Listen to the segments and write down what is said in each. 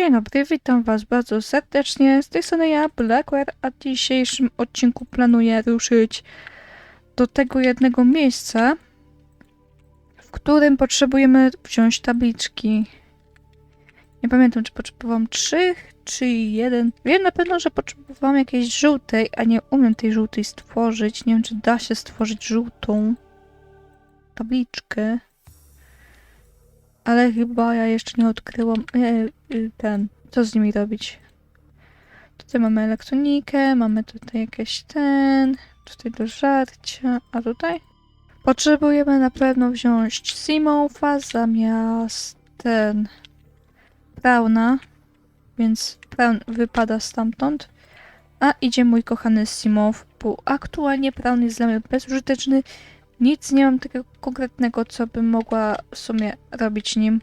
Dzień dobry, witam Was bardzo serdecznie. Z tej strony ja, Blackware, a w dzisiejszym odcinku planuję ruszyć do tego jednego miejsca, w którym potrzebujemy wziąć tabliczki. Nie pamiętam, czy potrzebowałam trzech, czy jeden. Wiem na pewno, że potrzebowałam jakiejś żółtej, a nie umiem tej żółtej stworzyć. Nie wiem, czy da się stworzyć żółtą tabliczkę. Ale chyba ja jeszcze nie odkryłam e, y, ten, co z nimi robić. Tutaj mamy elektronikę, mamy tutaj jakieś ten, tutaj do żarcia, a tutaj? Potrzebujemy na pewno wziąć Simofa zamiast ten Brauna, więc Braun wypada stamtąd. A idzie mój kochany Simow, bo aktualnie Braun jest dla mnie bezużyteczny. Nic nie mam takiego konkretnego, co bym mogła w sumie robić nim.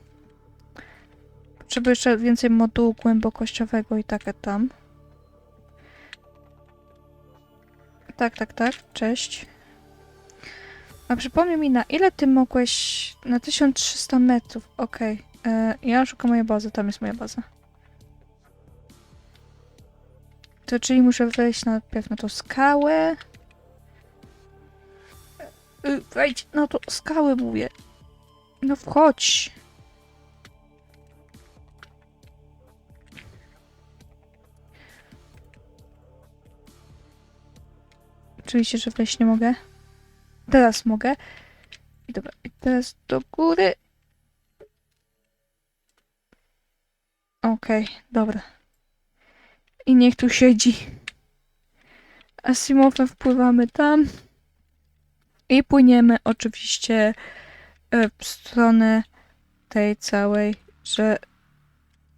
Potrzebuję jeszcze więcej modułu głębokościowego i takie tam. Tak, tak, tak. Cześć. A przypomnij mi, na ile ty mogłeś... Na 1300 metrów. Okej. E, Ja szukam mojej bazy. Tam jest moja baza. To czyli muszę wejść najpierw na tą skałę. Y, Wejdź na to skałę, mówię. No wchodź. Oczywiście, że wejść nie mogę. Teraz mogę. I dobra, i teraz do góry. Okej, dobra. I niech tu siedzi. Asimowem wpływamy tam. I płyniemy oczywiście e, w stronę tej całej, że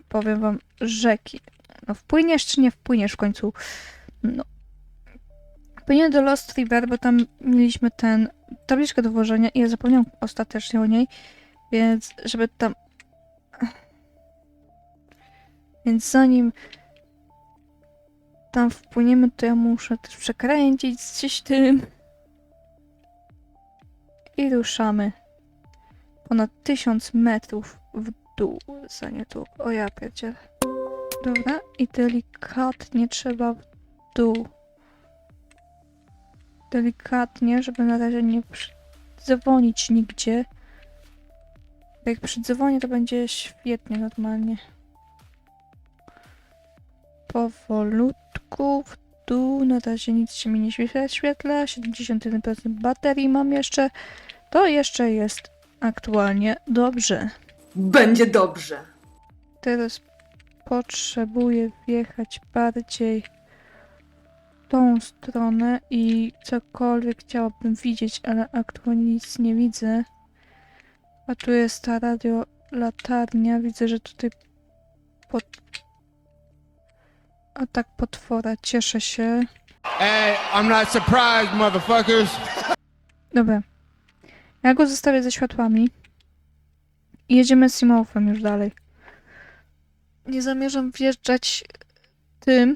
powiem wam, rzeki. No wpłyniesz czy nie wpłyniesz w końcu? No. Płyniemy do Lost River, bo tam mieliśmy ten tabliczkę do włożenia i ja zapomniałam ostatecznie o niej, więc żeby tam... Więc zanim tam wpłyniemy, to ja muszę też przekręcić gdzieś tym. I ruszamy. Ponad tysiąc metrów w dół. Za nie tu. O ja pierdzielę. Dobra. I delikatnie trzeba w dół. Delikatnie, żeby na razie nie przydzwonić nigdzie. Jak przydzwonię, to będzie świetnie normalnie. Powolutku w dół. Na razie nic się mi nie świetla. 71% baterii mam jeszcze. To jeszcze jest aktualnie dobrze. Będzie dobrze. Teraz potrzebuję wjechać bardziej tą stronę i cokolwiek chciałabym widzieć, ale aktualnie nic nie widzę. A tu jest ta radio latarnia. Widzę, że tutaj pod... Atak potwora. Cieszę się. Hey, I'm not surprised, motherfuckers. Dobra. Ja go zostawię ze światłami. I jedziemy z Simowem już dalej. Nie zamierzam wjeżdżać tym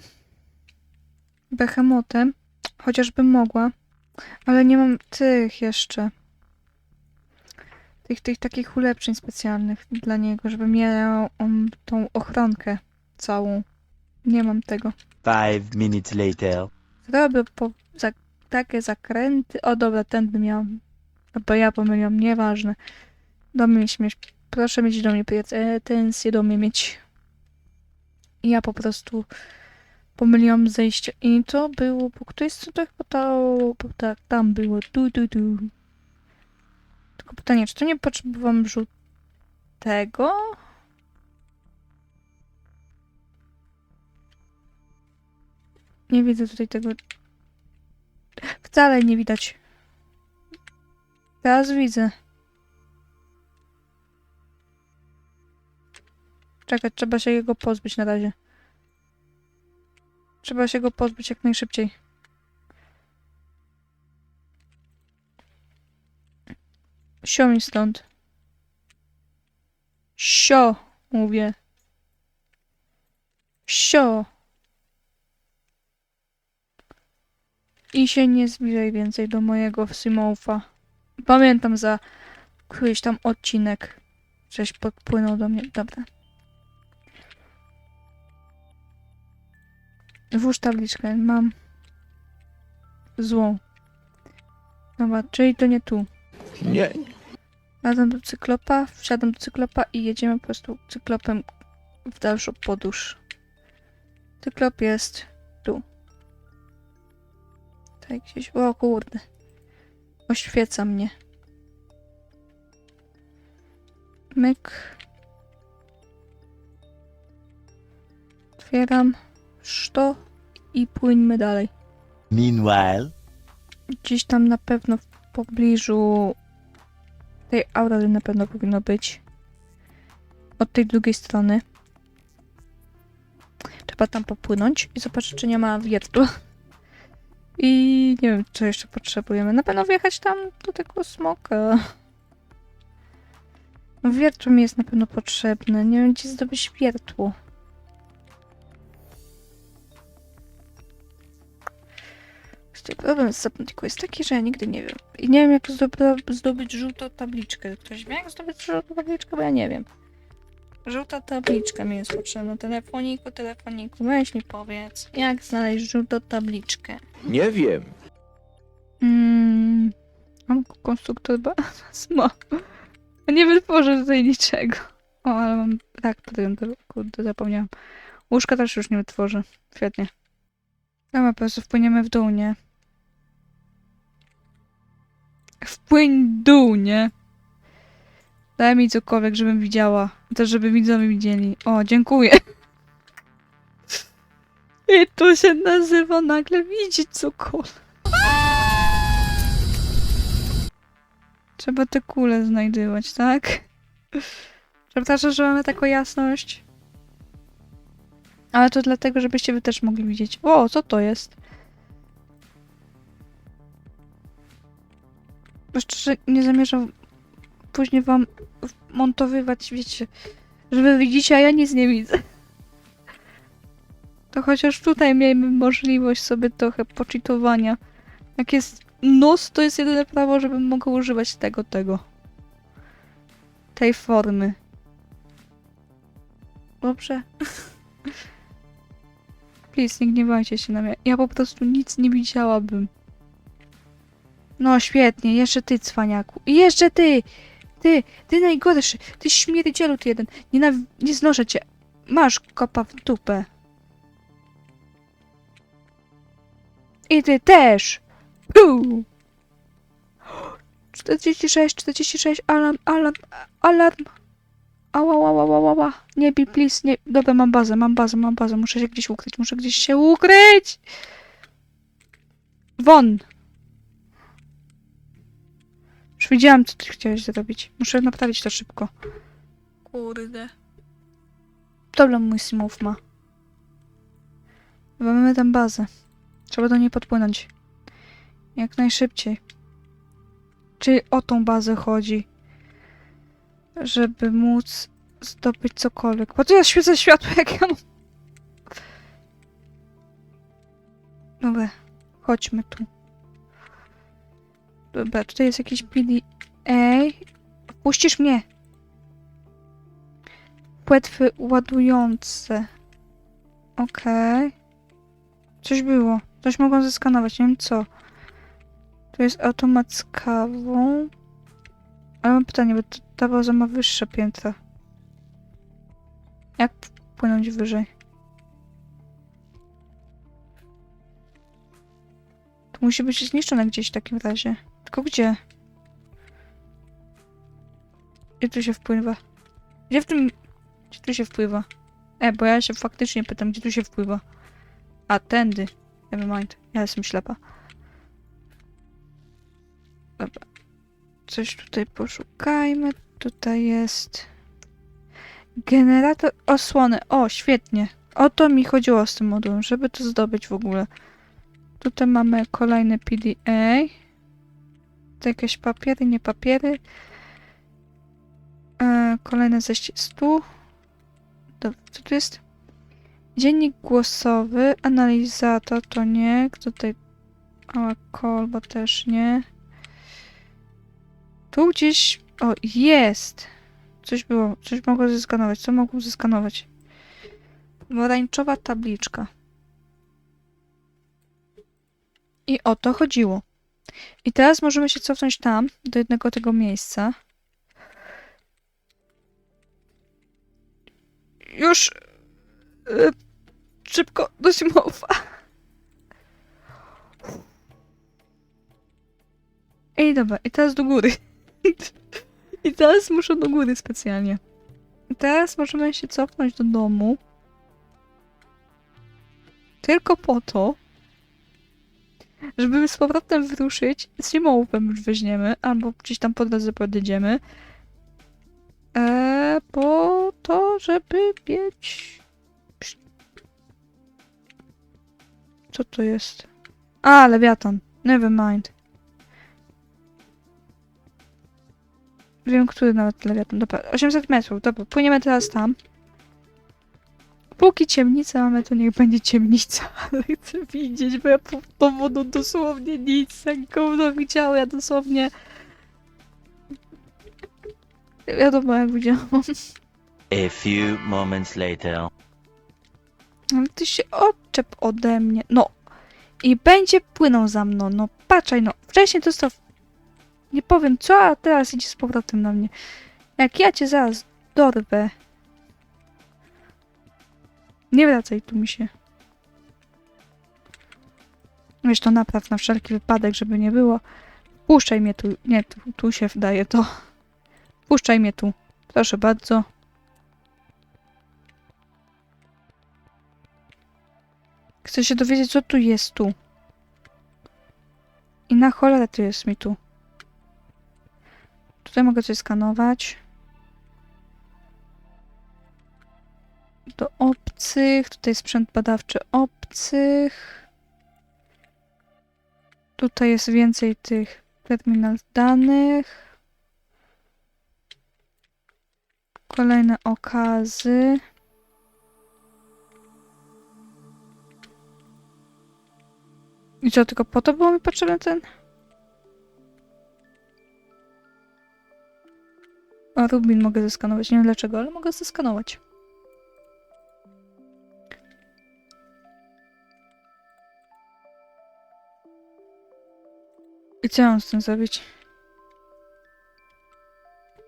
behemotem, chociażbym mogła, ale nie mam tych jeszcze. Tych, tych takich ulepszeń specjalnych dla niego, żeby miał on tą ochronkę całą. Nie mam tego. Five minutes later. Zrobię po, za, takie zakręty. O dobra, tędy miałam. No bo ja pomyliłam, nieważne. Do mnie śmiesz. Proszę mieć do mnie pretensje, do mnie mieć. I ja po prostu pomyliłam zejście. I to było, po której stronie chyba to, tak, tam było. Tu, tu, tu. Tylko pytanie, czy to nie potrzebowałam żółtego? Nie widzę tutaj tego Wcale nie widać. Teraz widzę. Czekaj, trzeba się jego pozbyć na razie. Trzeba się go pozbyć jak najszybciej. Sio mi stąd. Sio, mówię. Sio. I się nie zbliżaj więcej do mojego Simofa. Pamiętam za któryś tam odcinek. Żeś podpłynął do mnie. Dobra. Włóż tabliczkę. Mam złą. Dobra, czyli to nie tu. Nie. Wsiadam do cyklopa, wsiadam do cyklopa i jedziemy po prostu cyklopem w dalszą podróż. Cyklop jest. Tak gdzieś. O kurde. Oświeca mnie. Myk. Otwieram szto i płyńmy dalej. Meanwhile, Gdzieś tam na pewno w pobliżu tej aury na pewno powinno być. Od tej drugiej strony. Trzeba tam popłynąć i zobaczyć, czy nie ma wiertła. I nie wiem, co jeszcze potrzebujemy. Na pewno wjechać tam do tego smoka. No, Wiertło mi jest na pewno potrzebne. Nie wiem, gdzie zdobyć wiertło. Problem z Subnautiką jest taki, że ja nigdy nie wiem. I nie wiem, jak zdobyć żółtą tabliczkę. Ktoś wie, jak zdobyć żółtą tabliczkę? Bo ja nie wiem. Żółta tabliczka mi jest potrzebna. Telefoniku, telefoniku, weź mi powiedz, jak znaleźć żółtą tabliczkę. Nie wiem. Mm, mam konstruktor basma. Nie wytworzę tutaj niczego. O, ale mam tak, podjąłem, kurde, zapomniałam. Łóżka też już nie wytworzę. Świetnie. Dobra, po prostu wpłyniemy w dół, nie? Wpłyń w dół, nie? Daj mi cokolwiek, żebym widziała. Też, żeby widzowie widzieli. O, dziękuję. I tu się nazywa nagle widzieć cokolwiek. Trzeba te kule znajdywać, tak? Przepraszam, że mamy taką jasność. Ale to dlatego, żebyście wy też mogli widzieć. O, co to jest? Bo Szczerze, nie zamierzam później wam montowywać, wiecie, że wy widzicie, a ja nic nie widzę. To chociaż tutaj miejmy możliwość sobie trochę poczytowania. Jak jest nos, to jest jedyne prawo, żebym mogła używać tego, tego. Tej formy. Dobrze? Please, nie gniewajcie się na mnie. Ja po prostu nic nie widziałabym. No świetnie, jeszcze ty, cwaniaku. I jeszcze ty! Ty, ty najgorszy! Ty śmierdzielu ty jeden! Nie, naw- nie znoszę cię! Masz kopa w dupę. I ty też! Puu! 46, 46, alarm, alarm, alarm! Ała, ała, ała, ała. Nie bij, please, nie. Dobra, mam bazę, mam bazę, mam bazę. Muszę się gdzieś ukryć, muszę gdzieś się ukryć! Won! Już wiedziałam, co ty chciałeś zrobić. Muszę naprawić to szybko. Kurde. Problem mój Simów ma. Mamy tam bazę. Trzeba do niej podpłynąć. Jak najszybciej. Czyli o tą bazę chodzi. Żeby móc zdobyć cokolwiek. Po co ja świecę światło, jak ja mam... Dobra, chodźmy tu. Dobra, tutaj jest jakiś. Ej, puścisz mnie. Płetwy ładujące. Okej. Coś było. Coś mogłam zeskanować, nie wiem co. To jest automat z kawą. Ale mam pytanie, bo ta baza ma wyższe piętra. Jak płynąć wyżej? To musi być zniszczone gdzieś w takim razie. Tylko gdzie? Gdzie tu się wpływa? Gdzie w tym... Gdzie tu się wpływa? E, bo ja się faktycznie pytam, gdzie tu się wpływa. A, tędy. Nevermind. Ja jestem ślepa. Dobra. Coś tutaj poszukajmy. Tutaj jest... Generator osłony. O, świetnie. O to mi chodziło z tym modułem, żeby to zdobyć w ogóle. Tutaj mamy kolejne PDA. To jakieś papiery, nie papiery. E, kolejne zejście z tu. Dobra, co tu jest? Dziennik głosowy, analizator to nie. Tutaj mała kolba też nie. Tu gdzieś... O, jest! Coś było, coś mogło zeskanować. Co mogło zeskanować? Pomarańczowa tabliczka. I o to chodziło. I teraz możemy się cofnąć tam, do jednego tego miejsca. Już. y, szybko do Simowa. Ej, dobra, i teraz do góry. I teraz muszę do góry specjalnie. I teraz możemy się cofnąć do domu. Tylko po to, żeby z powrotem wyruszyć, z Simołowem już weźmiemy, albo gdzieś tam po drodze podjedziemy. Eee, po to, żeby mieć... Co to jest? A, lewiatan. Never mind. Wiem, który nawet lewiatan. Dobra, 800 metrów. Dobra, płyniemy teraz tam. Póki ciemnica mamy, to niech będzie ciemnica, ale chcę widzieć, bo ja po tą wodą dosłownie nic, jak gówno widziałam, ja dosłownie... Wiadomo, jak widziałam. A few moments later. Ale ty się odczep ode mnie. No. I będzie płynął za mną. No patrzaj, no. Wcześniej to stał... Nie powiem co, a teraz idzie z powrotem na mnie. Jak ja cię zaraz dorwę. Nie wracaj tu mi się. Wiesz, to napraw na wszelki wypadek, żeby nie było. Puszczaj mnie tu. Nie, tu, tu się wdaje to. Puszczaj mnie tu. Proszę bardzo. Chcę się dowiedzieć, co tu jest tu. I na cholerę to jest mi tu. Tutaj mogę coś skanować. Do obcych. Tutaj sprzęt badawczy obcych. Tutaj jest więcej tych terminal danych. Kolejne okazy. I co, tylko po to było mi potrzebny ten? Rubin mogę zeskanować. Nie wiem dlaczego, ale mogę zeskanować. I co mam z tym zrobić?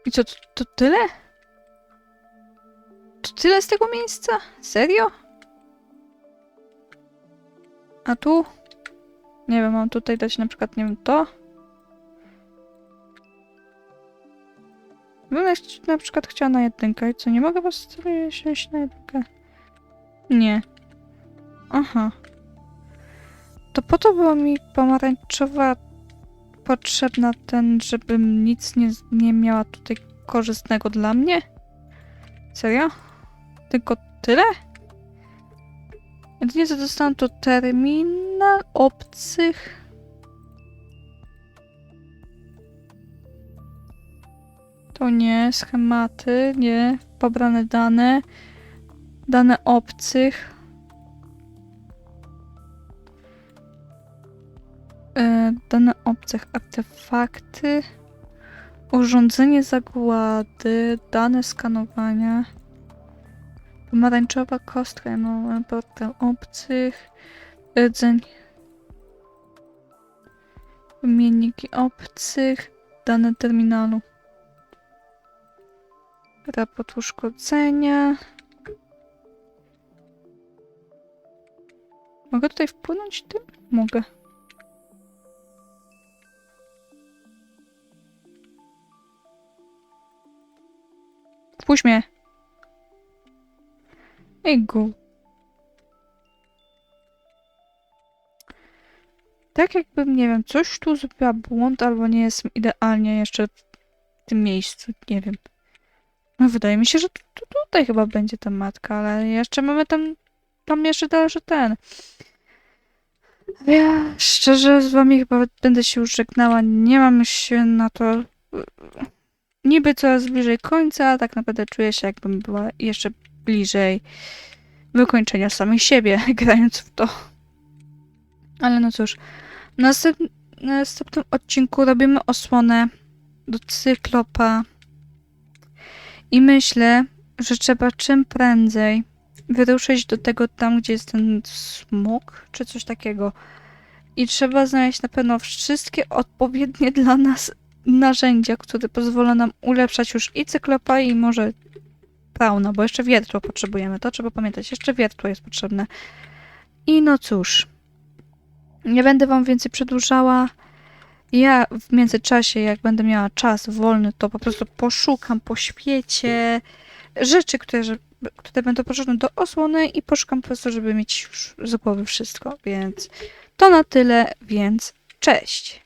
I co, to, to tyle? To tyle z tego miejsca? Serio? A tu? Nie wiem, mam tutaj dać na przykład, nie wiem, to. Bym na- przykład chciała na jedynkę. I co, nie mogę was wziąć na jedynkę? Nie. Aha. To po to była mi pomarańczowa potrzebna ten, żebym nic nie, nie miała tutaj korzystnego dla mnie? Serio? Tylko tyle? Jedynie co dostałam to terminal obcych. To nie, schematy, nie, pobrane dane, dane obcych. E, dane obcych, artefakty, urządzenie zagłady, dane skanowania. Pomarańczowa kostka, no, portal obcych, rdzeń, wymienniki obcych, dane terminalu, raport uszkodzenia. Mogę tutaj wpłynąć tym? Mogę. Wpuść mnie. Go. Tak jakbym, nie wiem, coś tu zrobiła błąd, albo nie jestem idealnie jeszcze w tym miejscu, nie wiem. No wydaje mi się, że tu, tutaj chyba będzie ta matka, ale jeszcze mamy tam, tam jeszcze dalszy ten. Ja szczerze z wami chyba będę się już żegnała, nie mam się na to niby coraz bliżej końca, tak naprawdę czuję się jakbym była jeszcze bliżej wykończenia samej siebie, grając w to. Ale no cóż, w następ, w następnym odcinku robimy osłonę do cyklopa i myślę, że trzeba czym prędzej wyruszyć do tego tam, gdzie jest ten smok, czy coś takiego. I trzeba znaleźć na pewno wszystkie odpowiednie dla nas narzędzia, które pozwolą nam ulepszać już i cyklopa, i może fauna, bo jeszcze wiertło potrzebujemy. To trzeba pamiętać. Jeszcze wiertło jest potrzebne. I no cóż. Nie będę wam więcej przedłużała. Ja w międzyczasie, jak będę miała czas wolny, to po prostu poszukam po świecie rzeczy, które, które będą potrzebne do osłony i poszukam po prostu, żeby mieć już z głowy wszystko. Więc to na tyle, więc cześć!